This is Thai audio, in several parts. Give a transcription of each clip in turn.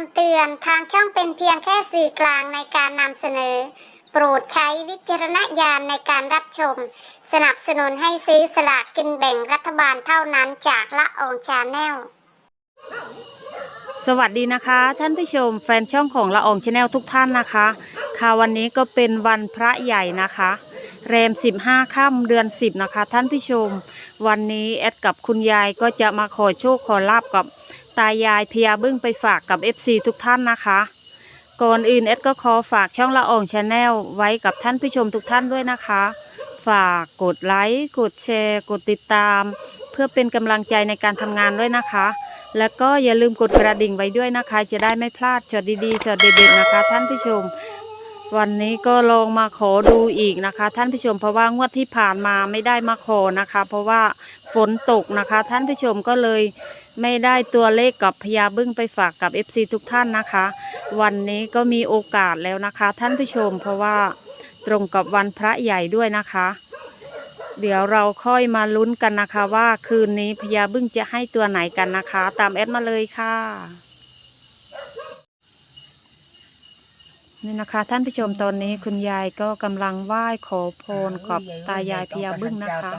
ำเตือนทางช่องเป็นเพียงแค่สื่อกลางในการนำเสนอ โปรดใช้วิจารณญาณในการรับชม สนับสนุนให้ซื้อสลากกินแบ่งรัฐบาลเท่านั้นจากละอองชาแนล สวัสดีนะคะ ท่านผู้ชมแฟนช่องของละอองชาแนลทุกท่านนะคะ ค่ะวันนี้ก็เป็นวันพระใหญ่นะคะแรม 15ค่ำเดือน 10 นะคะ ท่านผู้ชม วันนี้แอดกับคุณยายก็จะมาขอโชคขอลาบกับ ตายายพญาบึ้งไปฝากกับ FC ทุกท่านนะคะ ก่อนอื่นแอดก็ขอฝากช่องละอองชาแนลไว้กับท่านผู้ชมทุกท่านด้วยนะคะ ฝากกดไลค์กดแชร์ กดติดตาม เพื่อเป็นกำลังใจในการทำงานด้วยนะคะ แล้วก็อย่าลืมกดกระดิ่งไว้ด้วยนะคะ จะได้ไม่พลาดช็อตดีๆช็อตเด็ดๆนะคะ ท่านผู้ชม วันนี้ก็ลองมาขอดูอีกนะคะ ท่านผู้ชมเพราะว่างวดที่ผ่านมาไม่ได้มาขอนะคะ เพราะว่าฝนตกนะคะ ท่านผู้ชมก็เลย ไม่ได้ตัวเลขกับพญาบึ้งไปฝากกับ FC ทุกท่านนะคะ วันนี้ก็มีโอกาสแล้วนะคะ ท่านผู้ชมเพราะว่าตรงกับวันพระใหญ่ด้วยนะคะ เดี๋ยวเราค่อยมาลุ้นกันนะคะว่าคืนนี้พญาบึ้งจะให้ตัวไหนกันนะคะ ตามแอดมาเลยค่ะนี่นะคะ ท่านผู้ชมตอนนี้คุณยายก็กำลังไหว้ขอพรกับตายายพญาบึ้งนะคะ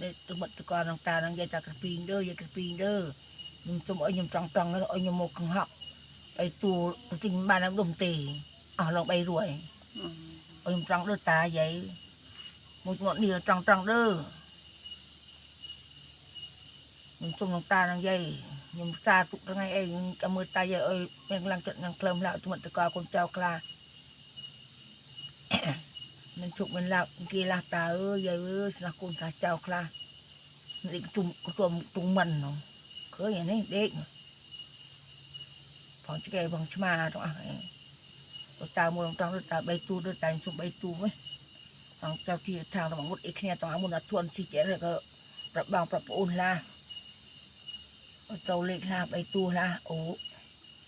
ទៅមិត្តកោនឹងតានឹងយាយតាក្រពីងទៅយាយក្រពីងទៅខ្ញុំសុំឲ្យខ្ញុំចង់ចង់ឲ្យខ្ញុំមកកង្ហកឲ្យទូទៅទិញបានដល់ដុំទេអស់ឡង3រួយខ្ញុំចង់លើតាយាយមួយមាត់នេះចង់ចង់ទៅខ្ញុំសុំនឹងតានឹងយាយខ្ញុំសារទុកថ្ងៃអីចាំមើលតាយាយឲ្យមានឡើងចិត្តនឹងក្លឹមឡើងមិត្តកោកូនចៅខ្លា មិនជុកមិនឡាប់គេឡាស់តាអើយយាយអើយស្នះគុំតាចៅខ្លះនេះជុំជុំទុំមិនហ្នឹងឃើញអានេះដេកផងជិះបងឆ្មាទាំងអស់ហ្នឹងទៅតាមមួយតោះទៅតាម3ទូទៅតាមជុំ3ទូហ្នឹងអង្គចៅទីថារបស់មុតអីគ្នាទាំងអស់មុនអត់ធន់ជីចេះក៏ប្របងប្រប្អូនឡាទៅលេខឡា3ទូឡាអូ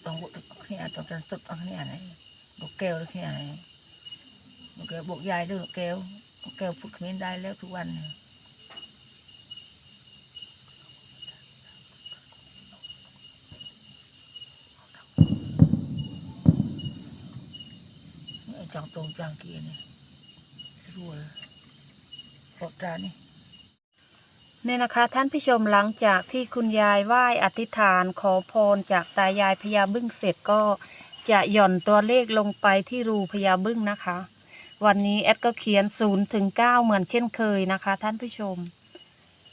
បងមុតគ្នាទាំងទាំងទឹកអស់គ្នាហ្នឹងលោកកែវគ្នាហ្នឹង แก้วเกแก้วบอกยายด้วยลูกแก้วลูกแก้วฝึกเขมรได้แล้วทุกวันเนี่ยจังตรงจังเกียร์เนี่ยสรวยปกตานี่เนี่ยนะคะท่านผู้ชมหลังจากที่คุณยายไหว้อธิษฐานขอพรจากตายายพญาบึ้งเสร็จก็จะหย่อนตัวเลขลงไปที่รูพญาบึ้งนะคะ วันนี้แอดก็เขียนศูนย์ถึงเก้าเหมือนเช่นเคยนะคะ ท่านผู้ชม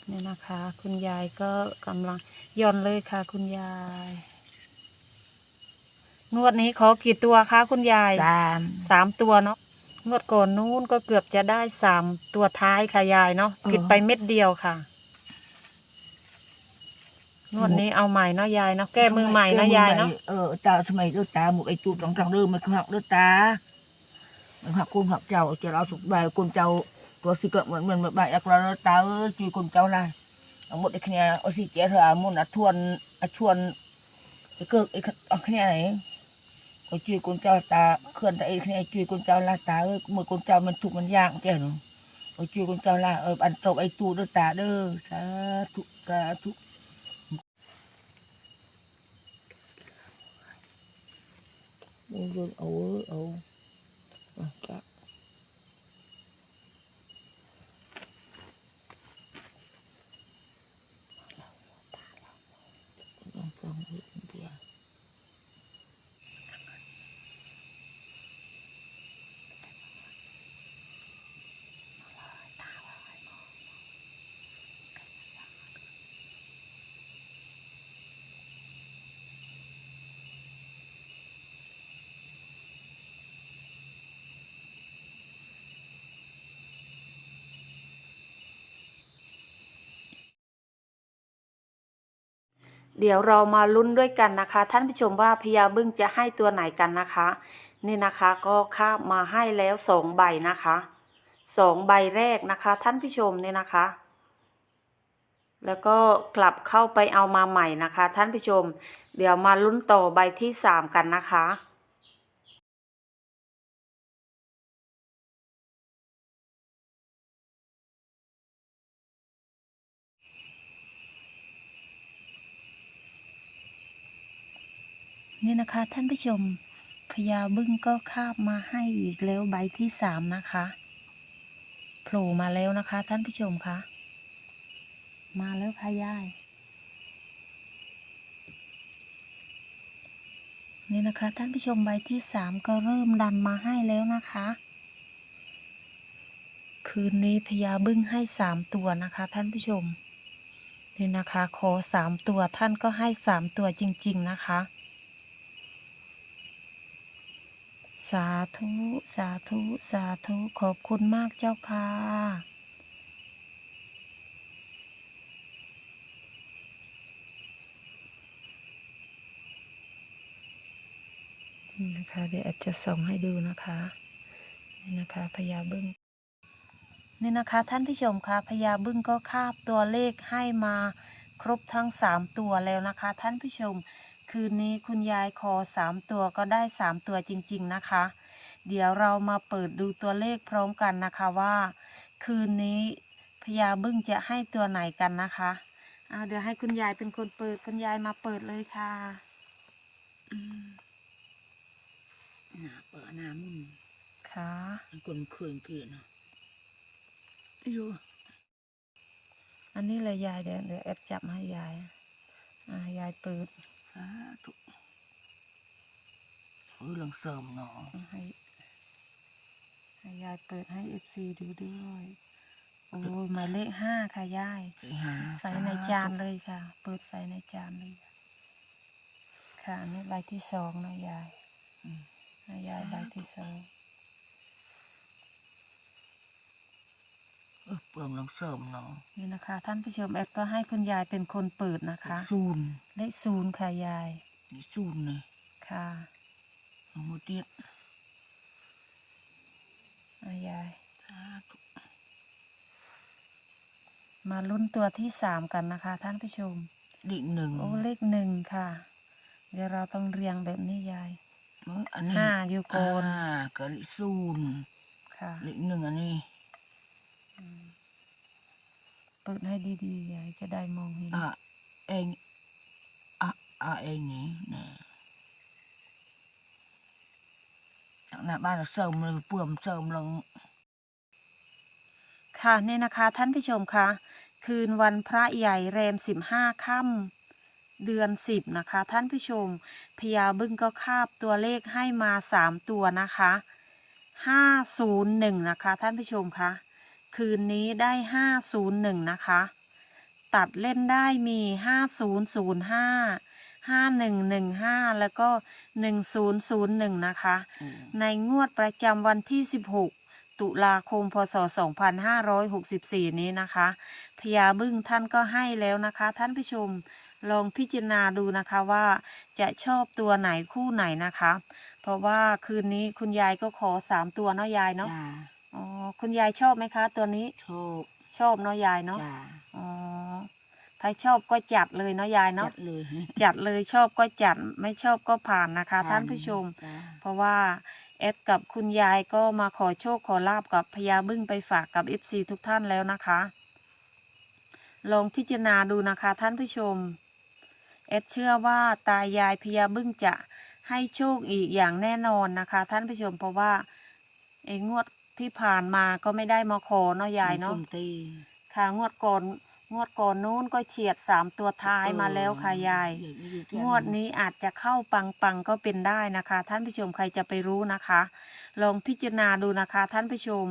นี่นะคะ คุณยายก็กำลังหย่อนเลยค่ะ คุณยายงวดนี้ขอกี่ตัวคะคุณยายสามสามตัวเนาะงวดก่อนนู้นก็เกือบจะได้สามตัวท้ายค่ะยายเนาะผิดไปเม็ดเดียวค่ะงวดนี้เอาใหม่เนาะยายเนาะแก้มือใหม่เนาะยายเนาะเออตาสมัยด้วยตาหมกไอ้จูบจังจังเริ่มมันหักด้วยตามัน หักคุณหักเจ้าจะเราสุกใบคุณเจ้าตัวสิเกิดเหมือนเหมือนแบบใบอักราตาจีคุณเจ้าละเอาหมดไอ้เนี่ยเอาสิเจ้าเธอเอาหมดอะทวนอะชวนไอ้เกิดไอ้อักเนี่ยไหนก็จีคุณเจ้าตาเคลื่อนแต่ไอ้เนี่ยจีคุณเจ้าละตาเออเมื่อคุณเจ้ามันถูกมันยากเจ้าหนูก็จีคุณเจ้าละเอออันตบไอ้ตูด้วยตาเด้อสาธุสาธุ Ôi dồi ôi ôi À, like that. เดี๋ยวเรามาลุ้นด้วยกันนะคะ ท่านผู้ชมว่าพญาบึ้งจะให้ตัวไหนกันนะคะ นี่นะคะก็คามาให้แล้วสองใบนะคะสองใบแรกนะคะ ท่านผู้ชมเนี่ยนะคะ แล้วก็กลับเข้าไปเอามาใหม่นะคะ ท่านผู้ชม เดี๋ยวมาลุ้นต่อใบที่สามกันนะคะ นี่นะคะ ท่านผู้ชมพญาบึ้งก็คาบมาให้อีกแล้วใบที่สามนะคะโผล่มาแล้วนะคะ ท่านผู้ชมคะมาแล้วค่ะยาย นี่นะคะ ท่านผู้ชมใบที่สามก็เริ่มดันมาให้แล้วนะคะ คืนนี้พญาบึ้งให้สามตัวนะคะ ท่านผู้ชมนี่นะคะขอสามตัวท่านก็ให้สามตัวจริง ๆ นะคะ สาธุ สาธุ สาธุ ขอบคุณมากเจ้าค่ะนะคะเดี๋ยวแอดจะส่งให้ดูนะคะนี่นะคะพญาบึ้งนี่นะคะท่านผู้ชมคะพญาบึ้งก็คาบตัวเลขให้มาครบทั้งสามตัวแล้วนะคะ ท่านผู้ชม คืนนี้คุณยายขอสามตัวก็ได้สามตัวจริง ๆ นะคะ เดี๋ยวเรามาเปิดดูตัวเลขพร้อมกันนะคะว่า คืนนี้พญาบึ้งจะให้ตัวไหนกันนะคะอ่าเดี๋ยวให้คุณยายเป็นคนเปิดคุณยายมาเปิดเลยค่ะอืมหน้าเปิดหน้ามุนค่ะมันคนเคยเกลียดนะอยู่อันนี้เลยยายเดี๋ยวเดี๋ยวแอดจับให้ยายอ่ายายเปิด สาธุเออลังเสริมเนาะให้ให้ยายเปิดให้เอฟซีดูด้วยโอ้ยหมายเลขห้าค่ะยายไปหาใส่ในจานเลยค่ะ เปิดใส่ในจานเลย ค่ะอันนี่ใบที่สองนะยายอืมนะยายใบที่สอง เออเปิ่มลังเสริมเนาะนี่นะคะ ท่านผู้ชมแอดก็ให้คุณยายเป็นคนเปิดนะคะซูนเลขศูนย์ค่ะยายนี่ซูนเลยค่ะเอาหมดเตี้ยอะยายสาธุมาลุ้นตัวที่สามกันนะคะ ท่านผู้ชมเลขหนึ่งโอ้เลขหนึ่งค่ะ เดี๋ยวเราต้องเรียงแบบนี้ยายมึงอันนี้ห้าอยู่ก่อนอ่าก็เลขซูนค่ะเลขหนึ่งอันนี้อืม เปิดให้ดีๆยายจะได้มองเห็น อะเองอะอะเองนี่นะจากหน้าบ้านเราเสริมเลยเปื่อมเสริมลง ค่ะนี่นะคะท่านผู้ชมคะคืนวันพระใหญ่แรมสิบห้าค่ำเดือนสิบนะคะ ท่านผู้ชมพญาบึ้งก็คาบตัวเลขให้มาสามตัวนะคะห้าศูนย์หนึ่งนะคะ ท่านผู้ชมคะ คืนนี้ได้ห้าศูนย์หนึ่งนะคะ ตัดเล่นได้มีห้าศูนย์ศูนย์ห้าห้าหนึ่งหนึ่งห้าแล้วก็หนึ่งศูนย์ศูนย์หนึ่งนะคะอืมในงวดประจำวันที่ 16 ตุลาคม พศ 2564 นี้นะคะพญาบึ้งท่านก็ให้แล้วนะคะ ท่านผู้ชมลองพิจารณาดูนะคะว่าจะชอบตัวไหนคู่ไหนนะคะ เพราะว่าคืนนี้คุณยายก็ขอสามตัวเนาะยายเนาะจ้า อ๋อคุณยายชอบไหมคะ ตัวนี้โชคชอบเนาะยายเนาะจ้าอ๋อถ้าชอบก็จัดเลยเนาะยายเนาะ จัดเลยจัดเลยชอบก็จัดไม่ชอบก็ผ่านนะคะ ท่านผู้ชม จ้าเพราะว่าแอดกับคุณยายก็มาขอโชคขอลาบกับพญาบึ้งไปฝากกับ FC ทุกท่านแล้วนะคะ ลองพิจารณาดูนะคะ ท่านผู้ชมแอดเชื่อว่าตายายพญาบึ้งจะให้โชคอีกอย่างแน่นอนนะคะ ท่านผู้ชมเพราะว่าไอ้งวด ที่ผ่านมาก็ไม่ได้มาขอเนาะยายเนาะส้มตีค่ะงวดก่อนงวดก่อนนู้นก็เฉียดสามตัวท้ายมาแล้วค่ะยายเออเดี๋ยงวดนี้อาจจะเข้าปังปังๆก็เป็นได้นะคะ ท่านผู้ชมใครจะไปรู้นะคะ ลองพิจารณาดูนะคะ ท่านผู้ชม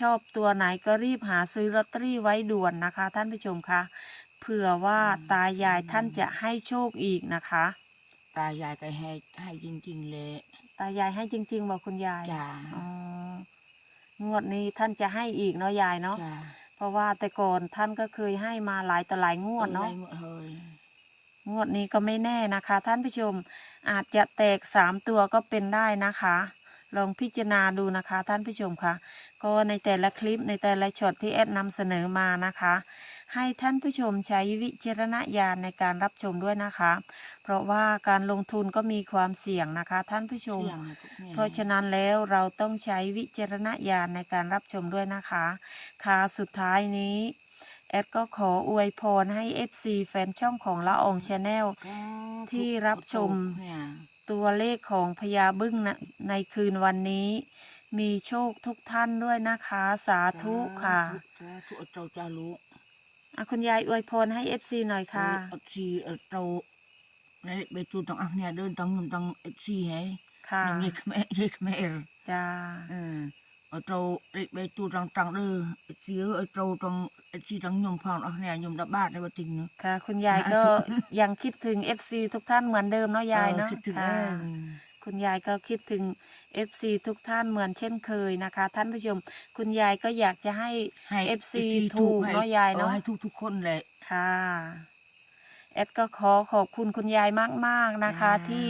ชอบตัวไหนก็รีบหาซื้อลอตเตอรี่ไว้ด่วนนะคะ ท่านผู้ชมคะเผื่อว่าตายายท่านจะให้โชคอีกนะคะ ตายายก็ให้ให้จริงๆเลยตายายให้จริงๆบอกคุณยายจ้าอ๋อ งวดนี้ท่านจะให้อีกเนาะยายเนาะจ้าเพราะว่าแต่ก่อนท่านก็เคยให้มาหลายต่อหลายงวดเนาะออได้หมดเลยงวดนี้ก็ไม่แน่นะคะ ท่านผู้ชมอาจจะแตกสามตัวก็เป็นได้นะคะ ลองพิจารณาดูนะคะท่านผู้ชมคะก็ในแต่ละคลิปในแต่ละช็อตที่แอดนำเสนอมานะคะ ให้ท่านผู้ชมใช้วิจารณญาณในการรับชมด้วยนะคะ เพราะว่าการลงทุนก็มีความเสี่ยงนะคะ ท่านผู้ชมเสี่ยงให้พวกนี้เพราะฉะนั้นแล้วเราต้องใช้วิจารณญาณในการรับชมด้วยนะคะค่ะสุดท้ายนี้แอดก็ขออวยพรให้ FC แฟนช่องของละอองชาแนลที่รับชมเนี่ย ตัวเลขของพญาบึ้งนะในคืนวันนี้ มีโชคทุกท่านด้วยนะคะ สาธุค่ะสาธุเจ้าจารู้อะคุณยายอวยพรให้ FC หน่อยค่ะเออชีเออเจ้าในเบจูต้องอะเนี่ยเดินต้องต้องเอชีไงค่ะยังเยกแม่เยกแม่เออจ้าเออ เอาเจ้าเบจูต้องต้องเด้อเอชีเออเจ้าต้องเอชีต้องยมพรอะเนี่ยยมดับบ้านในวัดติงเนาะค่ะ คุณยายก็ยังคิดถึง FC ทุกท่านเหมือนเดิมเนาะยายเนาะออคิดถึงค่ะเออคุณยายก็คิดถึง FC ทุกท่านเหมือนเช่นเคยนะคะ ท่านผู้ชม คุณยายก็อยากจะให้ให้ FC ถูกให้เนาะยายเนาะออให้ทุกทุกๆคนแหละค่ะแอดก็ขอขอบคุณคุณยายมากๆนะคะจ้าที่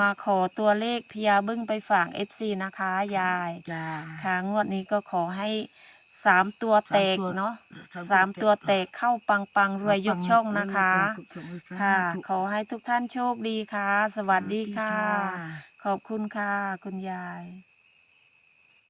มาขอตัวเลขพยาบึ้งไปฝาก FC นะคะยายจ้า ค่ะ งวดนี้ก็ขอให้สามตัวแตกสามตัว เนาะสามตัวแตกเข้าปังปังๆรวยยกช่องนะคะ ค่ะ ขอให้ทุกท่านโชคดีค่ะ สวัสดีค่ะ ขอบคุณค่ะ คุณยาย